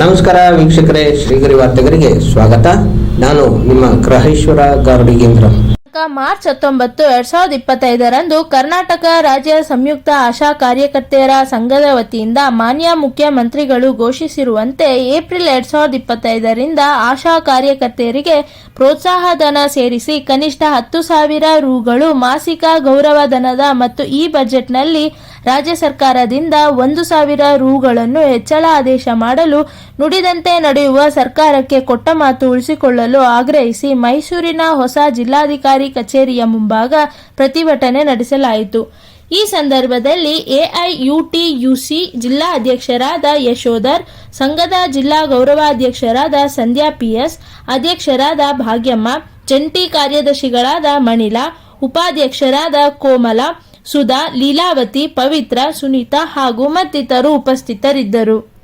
ನಮಸ್ಕಾರ ವೀಕ್ಷಕರೇ, ಶ್ರೀಗರಿ ವಾರ್ತೆಗರಿಗೆ ಸ್ವಾಗತ. ನಾನು ನಿಮ್ಮ ಗ್ರಹೇಶ್ವರ ಗಾರ್ಡಿಗೇಂದ್ರ ಮಾರ್ಚ್ ಹತ್ತೊಂಬತ್ತು, ಎರಡ್ ಸಾವಿರದ ಇಪ್ಪತ್ತೈದರಂದು ಕರ್ನಾಟಕ ರಾಜ್ಯ ಸಂಯುಕ್ತ ಆಶಾ ಕಾರ್ಯಕರ್ತೆಯರ ಸಂಘದ ವತಿಯಿಂದ ಮಾನ್ಯ ಮುಖ್ಯಮಂತ್ರಿಗಳು ಘೋಷಿಸಿರುವಂತೆ ಏಪ್ರಿಲ್ ಎರಡ್ ಸಾವಿರದ ಇಪ್ಪತ್ತೈದರಿಂದ ಆಶಾ ಕಾರ್ಯಕರ್ತೆಯರಿಗೆ ಪ್ರೋತ್ಸಾಹಧನ ಸೇರಿಸಿ ಕನಿಷ್ಠ ಹತ್ತು ಸಾವಿರ ರುಗಳು ಮಾಸಿಕ ಗೌರವಧನದ ಮತ್ತು ಈ ಬಜೆಟ್ನಲ್ಲಿ ರಾಜ್ಯ ಸರ್ಕಾರದಿಂದ ಒಂದು ಸಾವಿರ ರೂಗಳನ್ನು ಹೆಚ್ಚಳ ಆದೇಶ ಮಾಡಲು ನುಡಿದಂತೆ ನಡೆಯುವ ಸರ್ಕಾರಕ್ಕೆ ಕೊಟ್ಟ ಮಾತು ಉಳಿಸಿಕೊಳ್ಳಲು ಆಗ್ರಹಿಸಿ ಮೈಸೂರಿನ ಹೊಸ ಜಿಲ್ಲಾಧಿಕಾರಿ ಕಚೇರಿಯ ಮುಂಭಾಗ ಪ್ರತಿಭಟನೆ ನಡೆಸಲಾಯಿತು. ಈ ಸಂದರ್ಭದಲ್ಲಿ ಎಐಯುಟಿಯುಸಿ ಜಿಲ್ಲಾ ಅಧ್ಯಕ್ಷರಾದ ಯಶೋಧರ್, ಸಂಘದ ಜಿಲ್ಲಾ ಗೌರವಾಧ್ಯಕ್ಷರಾದ ಸಂಧ್ಯಾ ಪಿಎಸ್, ಅಧ್ಯಕ್ಷರಾದ ಭಾಗ್ಯಮ್ಮ, ಜಂಟಿ ಕಾರ್ಯದರ್ಶಿಗಳಾದ ಮಣಿಲಾ, ಉಪಾಧ್ಯಕ್ಷರಾದ ಕೋಮಲ ಸುಧಾ ಲೀಲಾವತಿ ಪವಿತ್ರ ಸುನೀತಾ ಹಾಗೂ ಮತ್ತಿತರರು ಉಪಸ್ಥಿತರಿದ್ದರು.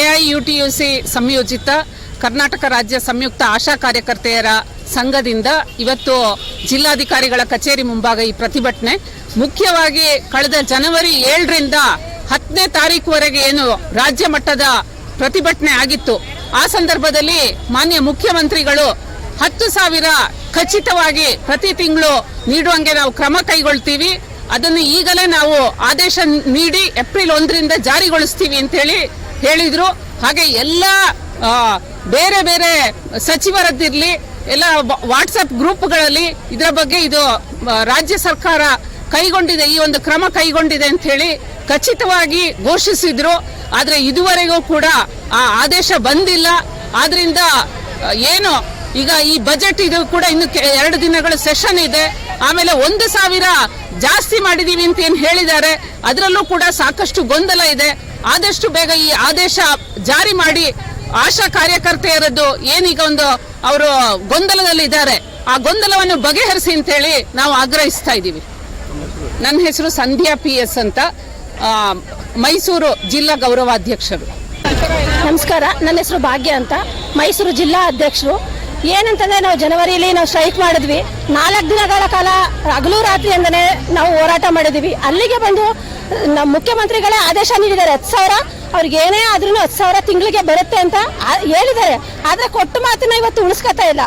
ಎಐಯುಟಿಯುಸಿ ಸಂಯೋಜಿತ ಕರ್ನಾಟಕ ರಾಜ್ಯ ಸಂಯುಕ್ತ ಆಶಾ ಕಾರ್ಯಕರ್ತೆಯರ ಸಂಘದಿಂದ ಇವತ್ತು ಜಿಲ್ಲಾಧಿಕಾರಿಗಳ ಕಚೇರಿ ಮುಂಭಾಗ ಈ ಪ್ರತಿಭಟನೆ. ಮುಖ್ಯವಾಗಿ ಕಳೆದ ಜನವರಿ ಏಳರಿಂದ ಹತ್ತನೇ ತಾರೀಕುವರೆಗೆ ಏನು ರಾಜ್ಯ ಮಟ್ಟದ ಪ್ರತಿಭಟನೆ ಆಗಿತ್ತು. ಆ ಸಂದರ್ಭದಲ್ಲಿ ಮಾನ್ಯ ಮುಖ್ಯಮಂತ್ರಿಗಳು ಹತ್ತು ಸಾವಿರ ಖಚಿತವಾಗಿ ಪ್ರತಿ ತಿಂಗಳು ನೀಡುವಂಗೆ ನಾವು ಕ್ರಮ ಕೈಗೊಳ್ತೀವಿ. ಅದನ್ನು ಈಗಲೇ ನಾವು ಆದೇಶ ನೀಡಿ ಏಪ್ರಿಲ್ ಒಂದರಿಂದ ಜಾರಿಗೊಳಿಸ್ತೀವಿ ಅಂತ ಹೇಳಿ ಹೇಳಿದ್ರು. ಹಾಗೆ ಎಲ್ಲ ಬೇರೆ ಬೇರೆ ಸಚಿವರದ್ದಿರ್ಲಿ, ಎಲ್ಲ ವಾಟ್ಸಪ್ ಗ್ರೂಪ್ಗಳಲ್ಲಿ ಇದರ ಬಗ್ಗೆ ಇದು ರಾಜ್ಯ ಸರ್ಕಾರ ಕೈಗೊಂಡಿದೆ, ಈ ಒಂದು ಕ್ರಮ ಕೈಗೊಂಡಿದೆ ಅಂತ ಹೇಳಿ ಖಚಿತವಾಗಿ ಘೋಷಿಸಿದ್ರು. ಆದರೆ ಇದುವರೆಗೂ ಕೂಡ ಆ ಆದೇಶ ಬಂದಿಲ್ಲ. ಆದ್ರಿಂದ ಏನು, ಈಗ ಈ ಬಜೆಟ್ ಇದು ಕೂಡ ಇನ್ನು ಎರಡು ದಿನಗಳ ಸೆಷನ್ ಇದೆ. ಆಮೇಲೆ ಒಂದು ಸಾವಿರ ಜಾಸ್ತಿ ಮಾಡಿದೀವಿ ಅಂತ ಏನು ಹೇಳಿದ್ದಾರೆ, ಅದರಲ್ಲೂ ಕೂಡ ಸಾಕಷ್ಟು ಗೊಂದಲ ಇದೆ. ಆದಷ್ಟು ಬೇಗ ಈ ಆದೇಶ ಜಾರಿ ಮಾಡಿ ಆಶಾ ಕಾರ್ಯಕರ್ತೆಯರದ್ದು ಏನೀಗ ಒಂದು ಅವರು ಗೊಂದಲದಲ್ಲಿ ಇದ್ದಾರೆ, ಆ ಗೊಂದಲವನ್ನು ಬಗೆಹರಿಸಿ ಅಂತ ಹೇಳಿ ನಾವು ಆಗ್ರಹಿಸ್ತಾ ಇದ್ದೀವಿ. ನನ್ನ ಹೆಸರು ಸಂಧ್ಯಾ ಪಿ ಎಸ್ ಅಂತ ಮೈಸೂರು ಜಿಲ್ಲಾ ಗೌರವಾಧ್ಯಕ್ಷರು. ನಮಸ್ಕಾರ, ನನ್ನ ಹೆಸರು ಭಾಗ್ಯ ಅಂತ. ಮೈಸೂರು ಜಿಲ್ಲಾ ಅಧ್ಯಕ್ಷರು. ಏನಂತಂದ್ರೆ ನಾವು ಜನವರಿಯಲ್ಲಿ ನಾವು ಸ್ಟ್ರೈಕ್ ಮಾಡಿದ್ವಿ. ನಾಲ್ಕು ದಿನಗಳ ಕಾಲ ಹಗಲು ರಾತ್ರಿ ಅಂದನೆ ನಾವು ಹೋರಾಟ ಮಾಡಿದ್ದೀವಿ. ಅಲ್ಲಿಗೆ ಬಂದು ನಮ್ಮ ಮುಖ್ಯಮಂತ್ರಿಗಳೇ ಆದೇಶ ನೀಡಿದ್ದಾರೆ. ಹತ್ತು ಸಾವಿರ ಅವ್ರಿಗೆ ಏನೇ ಆದ್ರೂ ಹತ್ತು ಸಾವಿರ ತಿಂಗಳಿಗೆ ಬರುತ್ತೆ ಅಂತ ಹೇಳಿದ್ದಾರೆ. ಆದ್ರೆ ಕೊಟ್ಟ ಮಾತನ್ನ ಇವತ್ತು ಉಳಿಸ್ಕೊತಾ ಇಲ್ಲ.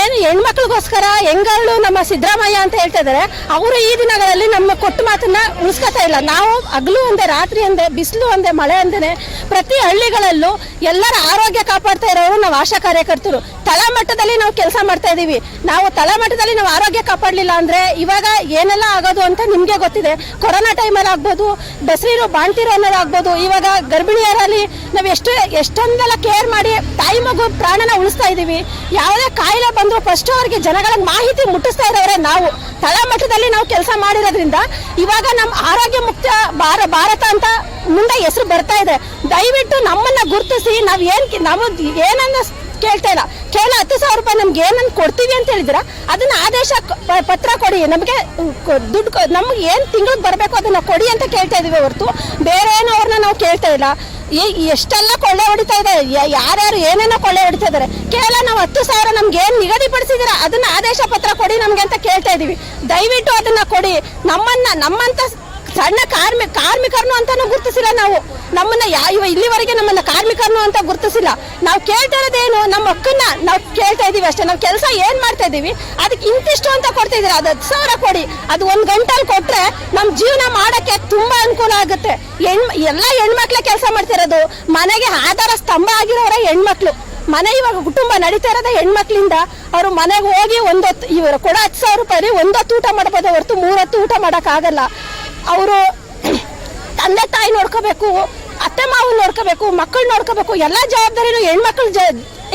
ಏನು ಹೆಣ್ಮಕ್ಳಿಗೋಸ್ಕರ ಹೆಂಗಳು ನಮ್ಮ ಸಿದ್ದರಾಮಯ್ಯ ಅಂತ ಹೇಳ್ತಾ ಇದಾರೆ ಅವರು ಈ ದಿನಗಳಲ್ಲಿ ನಮ್ಮ ಕೊಟ್ಟ ಮಾತನ್ನ ಉಳಿಸ್ಕೊತಾ ಇಲ್ಲ. ನಾವು ಹಗಲು ಒಂದೇ, ರಾತ್ರಿ ಅಂದೆ ಬಿಸಿಲು ಒಂದೇ, ಮಳೆ ಅಂದೇನೆ ಪ್ರತಿ ಹಳ್ಳಿಗಳಲ್ಲೂ ಎಲ್ಲರ ಆರೋಗ್ಯ ಕಾಪಾಡ್ತಾ ಇರೋರು ನಾವು ಆಶಾ ಕಾರ್ಯಕರ್ತರು. ತಳಮಟ್ಟದಲ್ಲಿ ನಾವು ಕೆಲಸ ಮಾಡ್ತಾ ಇದೀವಿ. ನಾವು ತಳಮಟ್ಟದಲ್ಲಿ ನಾವು ಆರೋಗ್ಯ ಕಾಪಾಡಲಿಲ್ಲ ಅಂದ್ರೆ ಇವಾಗ ಏನೆಲ್ಲ ಆಗೋದು ಅಂತ ನಿಮ್ಗೆ ಗೊತ್ತಿದೆ. ಕೊರೋನಾ ಟೈಮಲ್ಲಿ ಆಗ್ಬೋದು, ಬಸ್ರೀರು, ಬಾಣ್ತಿರೋ ಅನ್ನೋದು ಆಗ್ಬೋದು, ಇವಾಗ ಗರ್ಭಿಣಿಯರಲ್ಲಿ ನಾವು ಎಷ್ಟು, ಎಷ್ಟೊಂದೆಲ್ಲ ಕೇರ್ ಮಾಡಿ ತಾಯಿ ಮಗು ಪ್ರಾಣನ ಉಳಿಸ್ತಾ ಇದ್ದೀವಿ ಯಾವುದೇ ಕಾಯಿಲೆ ಬಂದರೂ ಫಸ್ಟ್ ಅವ್ರಿಗೆ ಜನಗಳಿಗೆ ಮಾಹಿತಿ ಮುಟ್ಟಿಸ್ತಾ ಇರೋರೆ ನಾವು. ತಳಮಟ್ಟದಲ್ಲಿ ನಾವು ಕೆಲಸ ಮಾಡಿರೋದ್ರಿಂದ ಇವಾಗ ನಮ್ಮ ಆರೋಗ್ಯ ಮುಕ್ತ ಭಾರ, ಭಾರತ ಅಂತ ಮುಂದೆ ಹೆಸರು ಬರ್ತಾ ಇದೆ. ದಯವಿಟ್ಟು ನಮ್ಮನ್ನ ಗುರುತಿಸಿ, ನಾವು ಏನ್, ನಾವು ಏನನ್ನ ಕೇಳ್ತಾ ಇಲ್ಲ. ಕೇವಲ ಹತ್ತು ಸಾವಿರ ರೂಪಾಯಿ ನಮ್ಗೆ ಏನನ್ನು ಕೊಡ್ತೀವಿ ಅಂತ ಹೇಳಿದ್ರ ಅದನ್ನ ಆದೇಶ ಪತ್ರ ಕೊಡಿ. ನಮಗೆ ದುಡ್ಡು ನಮ್ಗೆ ಏನು ತಿಂಗಳಿಗೆ ಬರಬೇಕು ಅದನ್ನ ಕೊಡಿ ಅಂತ ಕೇಳ್ತಾ ಇದೀವಿ ಹೊರತು. ಬೇರೆ ಏನೋ ಅವ್ರನ್ನ ನಾವು ಕೇಳ್ತಾ ಇಲ್ಲ. ಈ ಎಷ್ಟೆಲ್ಲ ಕೊಳ್ಳೆ ಹೊಡಿತಾ ಇದೆ. ಯಾರ್ಯಾರು ಏನೇನೋ ಕೊಳ್ಳೆ ಹೊಡಿತಾ ಇದಾರೆ ಕೇವಲ ನಾವು ಹತ್ತು ಸಾವಿರ ನಮ್ಗೆ ಏನ್ ನಿಗದಿಪಡಿಸಿದಿರ ಅದನ್ನ ಆದೇಶ ಪತ್ರ ಕೊಡಿ ನಮ್ಗೆ ಅಂತ ಕೇಳ್ತಾ ಇದೀವಿ. ದಯವಿಟ್ಟು ಅದನ್ನ ಕೊಡಿ. ನಮ್ಮನ್ನ, ನಮ್ಮಂತ ಸಣ್ಣ ಕಾರ್ಮಿಕ ಕಾರ್ಮಿಕರನ್ನು ಅಂತಾನು ಗುರುತಿಸಿಲ್ಲ ನಾವು. ನಮ್ಮನ್ನ ಯಾವ ಇಲ್ಲಿವರೆಗೆ ನಮ್ಮನ್ನ ಕಾರ್ಮಿಕರನ್ನು ಅಂತ ಗುರುತಿಸಿಲ್ಲ. ನಾವು ಕೇಳ್ತಾ ಇರೋದೇನು, ನಮ್ಮ ಹಕ್ಕನ್ನ ನಾವು ಕೇಳ್ತಾ ಇದೀವಿ ಅಷ್ಟೇ. ನಾವು ಕೆಲಸ ಏನ್ ಮಾಡ್ತಾ ಇದೀವಿ ಅದಕ್ಕೆ ಇಂತಿಷ್ಟು ಅಂತ ಕೊಡ್ತಾ ಇದೀರ ಅದು ಹತ್ತು ಸಾವಿರ ಕೊಡಿ. ಅದು ಒಂದ್ ಗಂಟಲ್ ಕೊಟ್ರೆ ನಮ್ ಜೀವನ ಮಾಡಕ್ಕೆ ತುಂಬಾ ಅನುಕೂಲ ಆಗುತ್ತೆ. ಹೆಣ್, ಎಲ್ಲ ಹೆಣ್ಮಕ್ಳೇ ಕೆಲಸ ಮಾಡ್ತಿರೋದು ಮನೆಗೆ ಆಧಾರ ಸ್ತಂಭ ಆಗಿರೋರ ಹೆಣ್ಮಕ್ಳು. ಮನೆ ಇವಾಗ ಕುಟುಂಬ ನಡೀತಾ ಇರೋದ ಹೆಣ್ಮಕ್ಳಿಂದ. ಅವರು ಮನೆಗೆ ಹೋಗಿ ಒಂದೊತ್ತು ಇವರು ಕೊಡ ಹತ್ತು ಸಾವಿರ ರೂಪಾಯಿ ಒಂದೊತ್ತು ಊಟ ಮಾಡಬಹುದು ಹೊರತು ಮೂರೊತ್ತು ಊಟ ಮಾಡಕ್ ಆಗಲ್ಲ ಅವರು ತಂದೆ ತಾಯಿ ನೋಡ್ಕೋಬೇಕು, ಅತ್ತೆ ಮಾವು ನೋಡ್ಕೋಬೇಕು, ಮಕ್ಕಳು ನೋಡ್ಕೋಬೇಕು, ಎಲ್ಲ ಜವಾಬ್ದಾರಿನೂ ಹೆಣ್ಮಕ್ಳು ಜ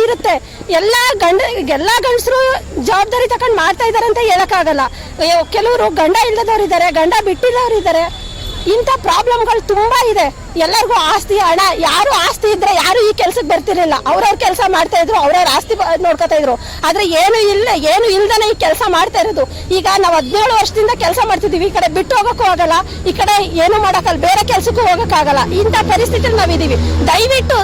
ಇರುತ್ತೆ. ಎಲ್ಲ ಗಂಡ, ಎಲ್ಲ ಗಂಡಸರು ಜವಾಬ್ದಾರಿ ತಕೊಂಡು ಮಾಡ್ತಾ ಇದ್ದಾರೆ ಅಂತ ಹೇಳೋಕ್ಕಾಗಲ್ಲ. ಕೆಲವರು ಗಂಡ ಇಲ್ಲದವ್ರು ಇದ್ದಾರೆ ಗಂಡ ಬಿಟ್ಟಿದ್ದವ್ರು ಇದ್ದಾರೆ ಇಂಥ ಪ್ರಾಬ್ಲಮ್ಗಳು ತುಂಬಾ ಇದೆ. ಎಲ್ಲರಿಗೂ ಆಸ್ತಿ, ಹಣ, ಯಾರು ಆಸ್ತಿ ಯಾರು ಈ ಕೆಲ್ಸಕ್ಕೆ ಬರ್ತಿರ್ಲಿಲ್ಲ. ಅವ್ರವ್ರ ಕೆಲಸ ಮಾಡ್ತಾ ಇದ್ರು, ಅವ್ರವ್ರ ಆಸ್ತಿ ನೋಡ್ಕೊತಾ ಇದ್ರು. ಆದ್ರೆ ಏನು ಇಲ್ಲ, ಏನು ಇಲ್ದನೆ ಈ ಕೆಲಸ ಮಾಡ್ತಾ ಇರೋದು. ಈಗ ನಾವು ಹದಿನೇಳು ವರ್ಷದಿಂದ ಕೆಲಸ ಮಾಡ್ತಿದೀವಿ. ಈ ಕಡೆ ಬಿಟ್ಟು ಹೋಗಕ್ಕೂ ಆಗಲ್ಲ. ಈ ಕಡೆ ಏನು ಮಾಡಕ್ಕಲ್ಲ ಬೇರೆ ಕೆಲ್ಸಕ್ಕೂ ಹೋಗಕ್ಕಾಗಲ್ಲ ಇಂಥ ಪರಿಸ್ಥಿತಿಲಿ ನಾವಿದ್ದೀವಿ ದಯವಿಟ್ಟು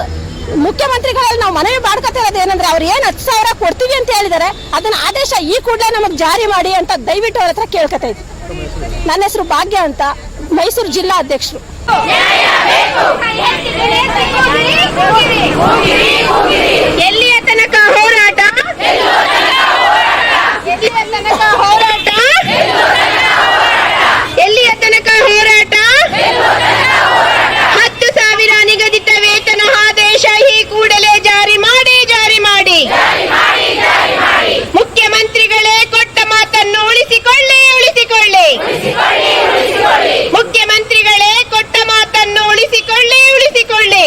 ಮುಖ್ಯಮಂತ್ರಿಗಳಲ್ಲಿ ನಾವು ಮನವಿ ಮಾಡ್ಕೊತಿರೋದು ಏನಂದ್ರೆ ಅವ್ರು ಏನು ಹತ್ತು ಸಾವಿರ ಕೊಡ್ತೀವಿ ಅಂತ ಹೇಳಿದಾರೆ, ಅದನ್ನ ಆದೇಶ ಈ ಕೂಡಲೇ ನಮಗೆ ಜಾರಿ ಮಾಡಿ ಅಂತ ದಯವಿಟ್ಟು ಅವ್ರ ಹತ್ರ ನನ್ನ ಹೆಸರು ಭಾಗ್ಯ ಅಂತ ಮೈಸೂರು ಜಿಲ್ಲಾ ಅಧ್ಯಕ್ಷರು. ಎಲ್ಲಿಯ ತನಕ ಹೋರಾಟ ಎಲ್ಲಿಯ ತನಕ ಹೋರಾಟ ಎಲ್ಲಿಯ ತನಕ ಹೋರಾಟ ಹತ್ತು ಸಾವಿರ ನಿಗದಿತ ವೇತನ ಆದೇಶ ಈ ಕೂಡಲೇ ಜಾರಿ ಮಾಡಿ ಜಾರಿ ಮಾಡಿ ಮುಖ್ಯಮಂತ್ರಿಗಳೇ ಕೊಟ್ಟ ಮಾತನ್ನು ಉಳಿಸಿಕೊಳ್ಳಿ ಉಳಿಸಿಕೊಳ್ಳಿ ಮುಖ್ಯಮಂತ್ರಿಗಳೇ ಕೊಟ್ಟ ಮಾತನ್ನು ಉಳಿಸಿಕೊಳ್ಳಿ ಉಳಿಸಿಕೊಳ್ಳಿ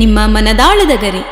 ನಿಮ್ಮ ಮನದಾಳದ ಗರಿ.